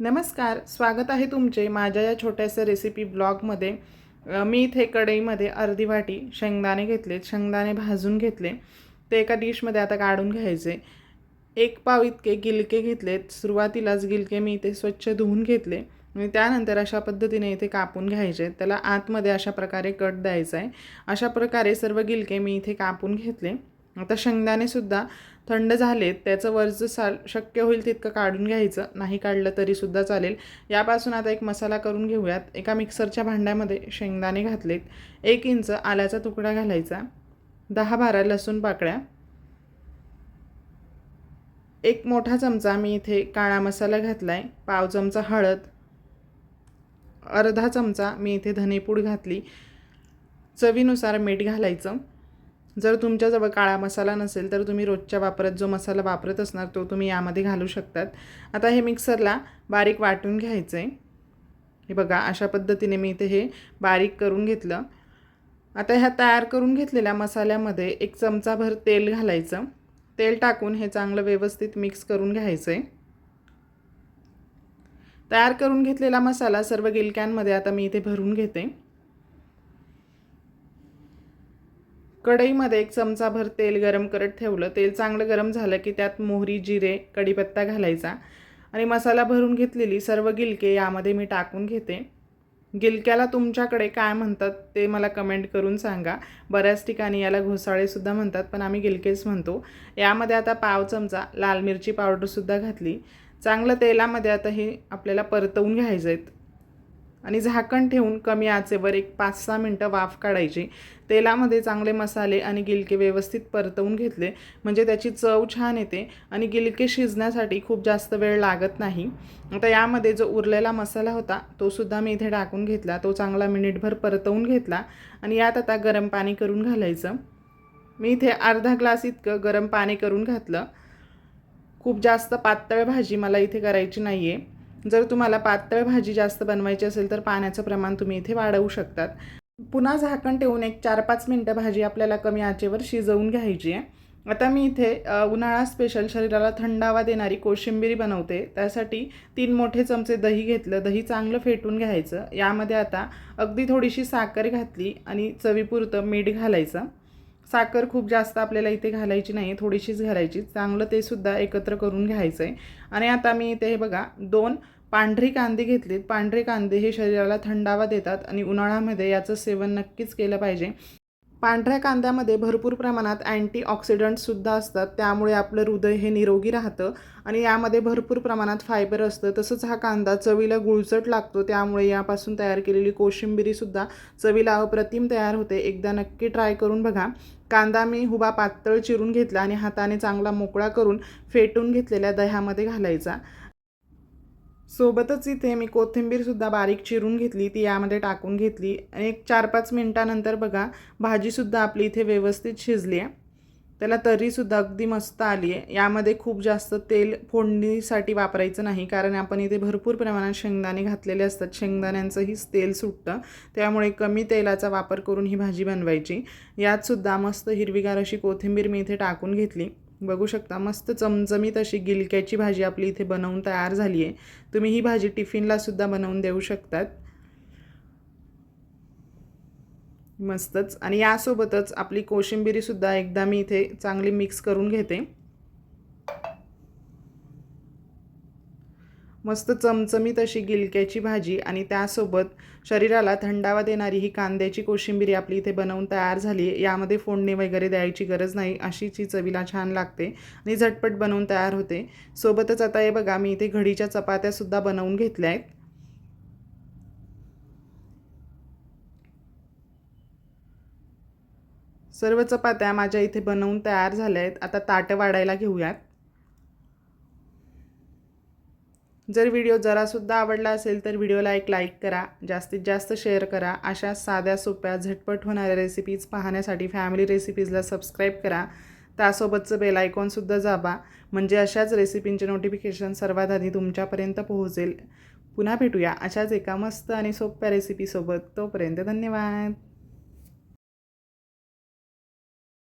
नमस्कार स्वागत आहे तुमचे माझ्या या छोट्याशा रेसिपी ब्लॉगमध्ये मी इथे कढईमध्ये अर्धी वाटी शेंगदाणे घेतलेत शेंगदाणे भाजून घेतले. ते एका डिशमध्ये आता काढून घ्यायचे. एक पाव इतके गिलके घेतलेत. सुरुवातीलाच गिलके मी इथे स्वच्छ धुवून घेतले आणि त्यानंतर अशा पद्धतीने इथे कापून घ्यायचे. त्याला आतमध्ये अशा प्रकारे कट द्यायचा आहे. अशा प्रकारे सर्व गिलके मी इथे कापून घेतले. आता शेंगदाणेसुद्धा थंड झालेत त्याचं वरचं साल शक्य होईल तितकं काढून घ्यायचं नाही काढलं तरीसुद्धा चालेल. यापासून आता एक मसाला करून घेऊयात. एका मिक्सरच्या भांड्यामध्ये शेंगदाणे घातलेत. एक इंच आल्याचा तुकडा घालायचा. दहा बारा लसूण पाकळ्या. एक मोठा चमचा मी इथे काळा मसाला घातला आहे पाव चमचा हळद. अर्धा चमचा मी इथे धनेपूड घातली. चवीनुसार मीठ घालायचं. जर तुमच्याजवळ काळा मसाला नसेल तर तुम्ही रोजच्या वापरात जो मसाला वापरत असणार तो तुम्ही यामध्ये घालू शकतात. आता हे मिक्सरला बारीक वाटून घ्यायचं आहे हे बघा अशा पद्धतीने मी इथे हे बारीक करून घेतलं. आता ह्या तयार करून घेतलेल्या मसाल्यामध्ये एक चमचाभर तेल घालायचं. तेल टाकून हे चांगलं व्यवस्थित मिक्स करून घ्यायचं आहे तयार करून घेतलेला मसाला सर्व गिलक्यांमध्ये आता मी इथे भरून घेते. कढईमध्ये एक चमचाभर तेल गरम करत ठेवलं. तेल चांगलं गरम झालं की त्यात मोहरी जिरे कढीपत्ता घालायचा. आणि मसाला भरून घेतलेली सर्व गिलके यामध्ये मी टाकून घेते. गिलक्याला तुमच्याकडे काय म्हणतात ते मला कमेंट करून सांगा. बऱ्याच ठिकाणी याला घोसाळेसुद्धा म्हणतात पण आम्ही गिलकेच म्हणतो. यामध्ये आता पाव चमचा लाल मिरची पावडरसुद्धा घातली. चांगलं तेलामध्ये आता हे आपल्याला परतवून घ्यायचं आहेत आणि झाकण ठेवून कमी आचेवर एक पाच सहा मिनटं वाफ काढायची. तेलामध्ये चांगले मसाले आणि गिलके व्यवस्थित परतवून घेतले. म्हणजे त्याची चव छान येते आणि गिलके शिजण्यासाठी खूप जास्त वेळ लागत नाही. आता यामध्ये जो उरलेला मसाला होता तो सुद्धा मी इथे टाकून घेतला. तो चांगला मिनिटभर परतवून घेतला आणि यात आता गरम पाणी करून घालायचं. मी इथे अर्धा ग्लास इतकं गरम पाणी करून घातलं. खूप जास्त पातळ भाजी मला इथे करायची नाही आहे जर तुम्हाला पातळ भाजी जास्त बनवायची असेल तर पाण्याचं प्रमाण तुम्ही इथे वाढवू शकतात. पुन्हा झाकण ठेवून एक चार पाच मिनटं भाजी आपल्याला कमी आचेवर शिजवून घ्यायची आहे. आता मी इथे उन्हाळा स्पेशल शरीराला थंडावा देणारी कोशिंबिरी बनवते. त्यासाठी तीन मोठे चमचे दही घेतलं. दही चांगलं फेटून घ्यायचं. यामध्ये आता अगदी थोडीशी साखर घातली आणि चवीपुरतं मीठ घालायचं. साखर खूप जास्त आपल्याला इथे घालायची नाही थोडीशीच घालायची. चांगलं ते सुद्धा एकत्र करून घ्यायचं आहे आणि आता मी इथे हे बघा दोन पांढरी कांदे घेतलेत. पांढरे कांदे हे शरीराला थंडावा देतात आणि उन्हाळ्यामध्ये याचं सेवन नक्कीच केलं पाहिजे. पांढऱ्या कांद्यामध्ये भरपूर प्रमाणात अँटीऑक्सिडंट्ससुद्धा असतात. त्यामुळे आपलं हृदय हे निरोगी राहतं आणि यामध्ये भरपूर प्रमाणात फायबर असतं. तसंच हा कांदा चवीला गुळचट लागतो. त्यामुळे यापासून तयार केलेली कोशिंबिरीसुद्धा चवीला अप्रतिम तयार होते. एकदा नक्की ट्राय करून बघा. कांदा मी हुबा पातळ चिरून घेतला आणि हाताने चांगला मोकळा करून फेटून घेतलेल्या दह्यामध्ये घालायचा. सोबतच इथे मी कोथिंबीरसुद्धा बारीक चिरून घेतली ती यामध्ये टाकून घेतली. एक चार पाच मिनटानंतर बघा भाजीसुद्धा आपली इथे व्यवस्थित शिजली आहे. त्याला तरीसुद्धा अगदी मस्त आली आहे. यामध्ये खूप जास्त तेल फोडणीसाठी वापरायचं नाही कारण आपण इथे भरपूर प्रमाणात शेंगदाणे घातलेले असतात. शेंगदाण्यांचंही तेल सुटतं. त्यामुळे कमी तेलाचा वापर करून ही भाजी बनवायची. यातसुद्धा मस्त हिरवीगार अशी कोथिंबीर मी इथे टाकून घेतली. बघू शकता मस्त चमचमीत अशी गिलक्याची भाजी आपली इथे बनवून तयार झाली आहे. तुम्ही ही भाजी टिफिनला सुद्धा बनवून देऊ शकतात. मस्तच. आणि यासोबतच आपली कोशिंबिरीसुद्धा एकदा मी इथे चांगली मिक्स करून घेते. मस्त चमचमीत अशी गिलक्याची भाजी आणि त्यासोबत शरीराला थंडावा देणारी ही कांद्याची कोशिंबिरी आपली इथे बनवून तयार झाली यामध्ये फोडणी वगैरे द्यायची गरज नाही. अशीच ही चवीला छान लागते आणि झटपट बनवून तयार होते. सोबतच आता हे बघा मी इथे घडीच्या चपात्यासुद्धा बनवून घेतल्या आहेत. सर्व चपात्या माझ्या इथे बनवून तयार झाल्या आहेत. आता ताटं वाढायला घेऊयात. जर व्हिडिओ जरासुद्धा आवडला असेल तर व्हिडिओला एक लाईक करा जास्तीत जास्त शेअर करा. अशा साध्या सोप्या झटपट होणाऱ्या रेसिपीज पाहण्यासाठी फॅमिली रेसिपीजला सबस्क्राईब करा. त्यासोबतचं बेल आयकॉनसुद्धा जाबा म्हणजे अशाच रेसिपींचे नोटिफिकेशन सर्वात आधी तुमच्यापर्यंत पोहोचेल. पुन्हा भेटूया अशाच एका मस्त आणि सोप्या रेसिपीसोबत तोपर्यंत धन्यवाद.